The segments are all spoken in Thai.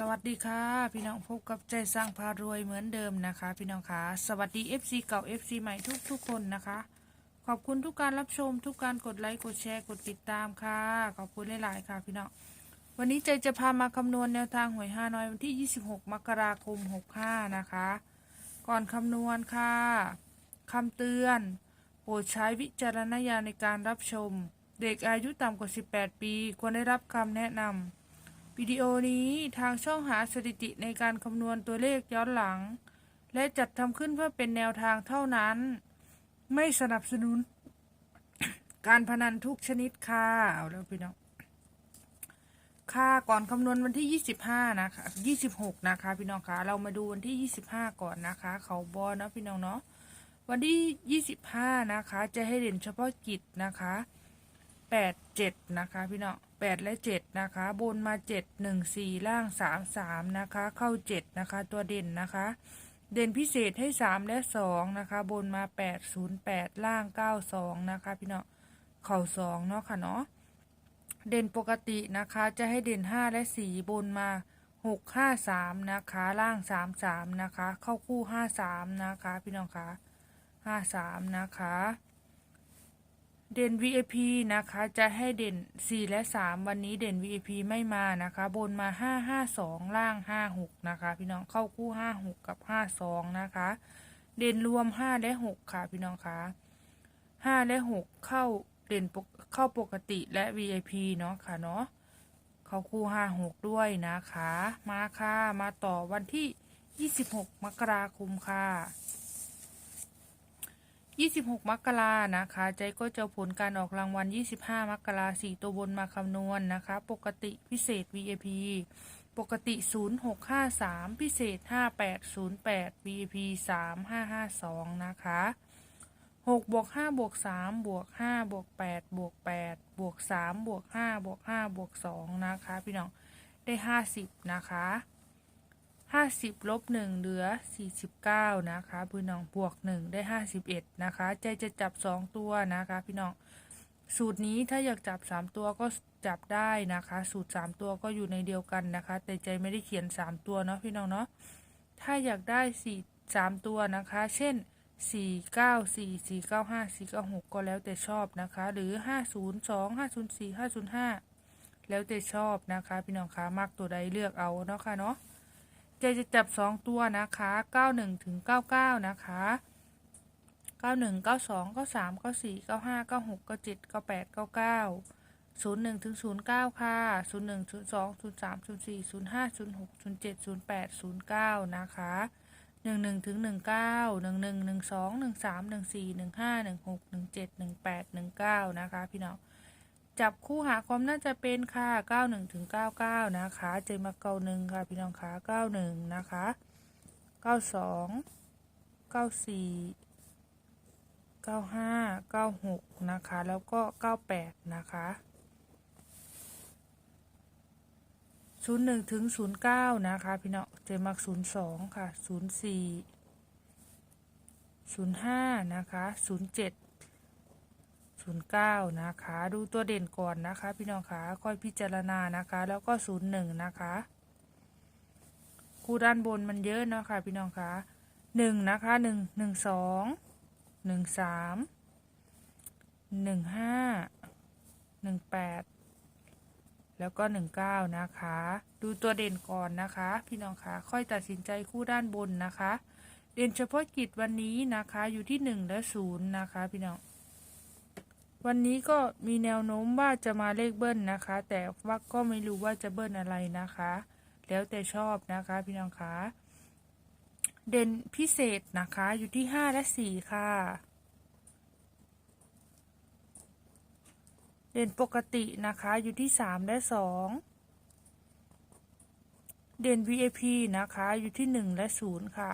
สวัสดีค่ะ พี่น้องพบกับใจสร้างพารวยเหมือนเดิมนะคะ พี่น้องคะสวัสดี FC เก่า FC ใหม่ทุกทุกคนนะคะ ขอบคุณทุกการรับชม ทุกการกดไลค์กดแชร์กดติดตามค่ะ ขอบคุณหลายๆค่ะ พี่น้องวันนี้ใจจะพามาคำนวณแนวทางหวยห้าน้อยวันที่ 26 มกราคม 65 นะคะ ก่อนคำนวณค่ะคำเตือนโปรดใช้วิจารณญาณในการรับชม เด็กอายุต่ำกว่า 18 ปี ควรได้รับคำแนะนำ วิดีโอนี้ทางช่องหาสถิติในการคำนวณตัวเลขย้อนหลัง และจัดทำขึ้นเพื่อเป็นแนวทางเท่านั้น ไม่สนับสนุน การพนันทุกชนิดค่ะเอาแล้วพี่น้องค่ะก่อนคำนวณวันที่ 25 นะคะ 26 นะคะ พี่น้องคะเรามาดูวันที่ 25 ก่อนนะคะ เขาบอนะพี่น้องเนาะวันที่ 25 นะคะ จะให้เด่นเฉพาะกิจนะคะ แปดเจ็ดนะคะพี่น้องแปดและเจ็ดนะคะ บนมาเจ็ดหนึ่งสี่ล่างสามสามนะคะ เข้าเจ็ดนะคะ ตัวเด่นนะคะ เด่นพิเศษให้สามและสองนะคะ บนมาแปดศูนย์แปดล่างเก้าสองนะคะ พี่น้องเข่าสองเนาะค่ะเนาะเด่นปกตินะคะจะให้เด่นห้าและสี่บนมาหกห้าสามนะคะล่างสามสามนะคะ เข้าคู่ห้าสามนะคะ พี่น้องคะห้าสามนะคะ เด่น VIP นะคะ จะให้เด่น 4 และ 3 วันนี้เด่น VIP ไม่มานะคะ บนมา 5 5 2 ล่าง 5 6 นะคะ พี่น้องเข้าคู่ 5 6 กับ 5 2 นะคะ เด่นรวม 5 และ 6 ค่ะ พี่น้องคะ5และ 6 เข้าเด่นเข้าปกติและ VIP เนาะค่ะเนาะเข้าคู่ 5 6 ด้วยนะคะ มาค่ะ มาต่อวันที่ 26 มกราคมค่ะ 26 มกรานะคะ ใจก็จะผลการออกรางวัล 25 มกราสี่ตัวบนมาคำนวณนะคะ ปกติพิเศษ VIP ปกติ 0653 พิเศษ 5808 VIP 3552 นะคะ6บวก5บวก3บวก5บวก8บวก8บวก3บวก5บวก5บวก2นะคะ พี่น้องได้ 50 นะคะ ห้าสิบลบหนึ่งเหลือสี่สิบเก้านะคะพี่น้องบวกหนึ่งได้ห้าสิบเอ็ดนะคะ ใจจะจับสองตัวนะคะ พี่น้องสูตรนี้ถ้าอยากจับสามตัวก็จับได้นะคะ สูตรสามตัวก็อยู่ในเดียวกันนะคะ แต่ใจไม่ได้เขียนสามตัวเนาะพี่น้องเนาะถ้าอยากได้สี่สามตัวนะคะ เช่นสี่เก้าสี่สี่เก้าห้าสี่เก้าหกก็แล้วแต่ชอบนะคะ หรือห้าศูนย์สองห้าศูนย์สี่ห้าศูนย์ห้าแล้วแต่ชอบนะคะ พี่น้องคะมักตัวใดเลือกเอาเนาะค่ะเนาะ เจจะจับสองตัวนะคะเก้าหนึ่งถึงเก้าเก้านะคะเก้าหนึ่งเก้าสองเก้าสามเก้าสี่เก้าห้าเก้าหกเก้าเจ็ดเก้าแปดเก้าเก้าศูนย์หนึ่งถึงศูนย์เก้าค่ะศูนย์หนึ่งศูนย์สองศูนย์สามศูนย์สี่ศูนย์ห้าศูนย์หกศูนย์เจ็ดศูนย์แปดศูนย์เก้านะคะหนึ่งหนึ่งถึงหนึ่งเก้าหนึ่งหนึ่งหนึ่งสองหนึ่งสามหนึ่งสี่หนึ่งห้าหนึ่งหกหนึ่งเจ็ดหนึ่งแปดหนึ่งเก้านะคะพี่น้อง จับคู่หาความน่าจะเป็นค่ะ 91ถึง99 นะคะ เจอมาเก้าหนึ่งค่ะ พี่น้องคะ91 นะคะ 92 94 95 96 นะคะ แล้วก็ 98 นะคะ01ถึง09 นะคะ พี่น้อง เจอมัก02 ค่ะ 04 05 นะคะ 07 ศูนย์เก้านะคะ ดูตัวเด่นก่อนนะคะ พี่น้องคะค่อยพิจารณานะคะ แล้วก็ศูนย์หนึ่งนะคะคู่ด้านบนมันเยอะเนาะค่ะพี่น้องคะหนึ่งนะคะหนึ่งหนึ่งสองหนึ่งสามหนึ่งห้าหนึ่งแปดแล้วก็หนึ่งเก้านะคะ ดูตัวเด่นก่อนนะคะ พี่น้องคะค่อยตัดสินใจคู่ด้านบนนะคะ เด่นเฉพาะกิจวันนี้นะคะอยู่ที่หนึ่งและศูนย์นะคะ พี่น้อง วันนี้ก็มีแนวโน้มว่าจะมาเลขเบิ้ลนะคะ แต่ว่าก็ไม่รู้ว่าจะเบิ้ลอะไรนะคะ แล้วแต่ชอบนะคะพี่น้องคะเด่นพิเศษนะคะอยู่ที่ห้าและสี่ค่ะ เด่นปกตินะคะอยู่ที่สามและสองเด่น VIP นะคะอยู่ที่หนึ่งและศูนย์ค่ะ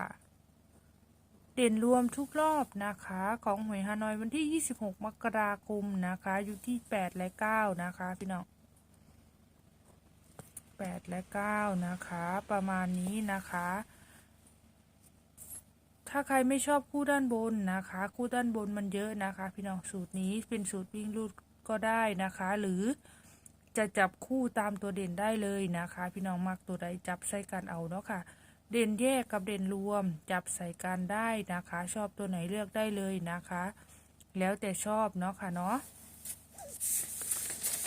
เด่นรวมทุกรอบนะคะ ของหวยฮานอยวันที่ 26 มกราคมนะคะ อยู่ที่ 8 และ 9 นะคะ พี่น้อง8 และ 9 นะคะ ประมาณนี้นะคะ ถ้าใครไม่ชอบคู่ด้านบนนะคะ คู่ด้านบนมันเยอะนะคะ พี่น้องสูตรนี้เป็นสูตรวิ่งลูดก็ได้นะคะ หรือจะจับคู่ตามตัวเด่นได้เลยนะคะ พี่น้องมักตัวใดจับใส่กันเอาเนาะค่ะ เด่นแยกกับเด่นรวมจับใส่กันได้นะคะ ชอบตัวไหนเลือกได้เลยนะคะ แล้วแต่ชอบเนาะค่ะเนาะ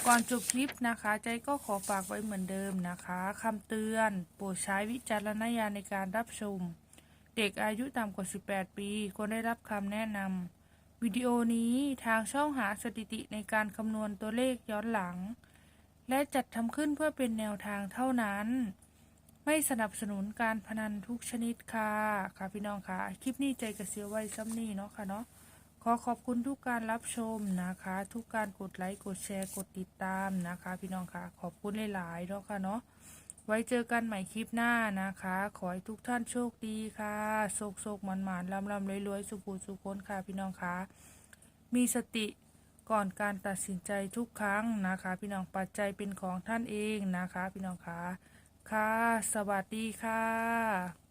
ก่อนจบคลิปนะคะ ใจก็ขอฝากไว้เหมือนเดิมนะคะคำเตือน โปรดใช้วิจารณญาณในการรับชม เด็กอายุต่ำกว่า 18 ปีควรได้รับคำแนะนำวิดีโอนี้ทางช่องหาสถิติในการคำนวณตัวเลขย้อนหลัง และจัดทำขึ้นเพื่อเป็นแนวทางเท่านั้น ไม่สนับสนุนการพนันทุกชนิดค่ะค่ะพี่น้องค่ะ คลิปนี้ใจกระเสียวไว้ซ้ำนี่เนาะค่ะเนาะขอขอบคุณทุกการรับชมนะคะ ทุกการกดไลค์กดแชร์กดติดตามนะคะ พี่น้องค่ะ ขอบคุณหลายๆเนาะค่ะเนาะไว้เจอกันใหม่คลิปหน้านะคะ ขอให้ทุกท่านโชคดีค่ะโศกโศกหมันหมันลำลำรวยรวยสุขสุขคนค่ะ พี่น้องค่ะ มีสติก่อนการตัดสินใจทุกครั้งนะคะ พี่น้องปัจจัยเป็นของท่านเองนะคะ พี่น้องค่ะ ค่ะ สวัสดีค่ะ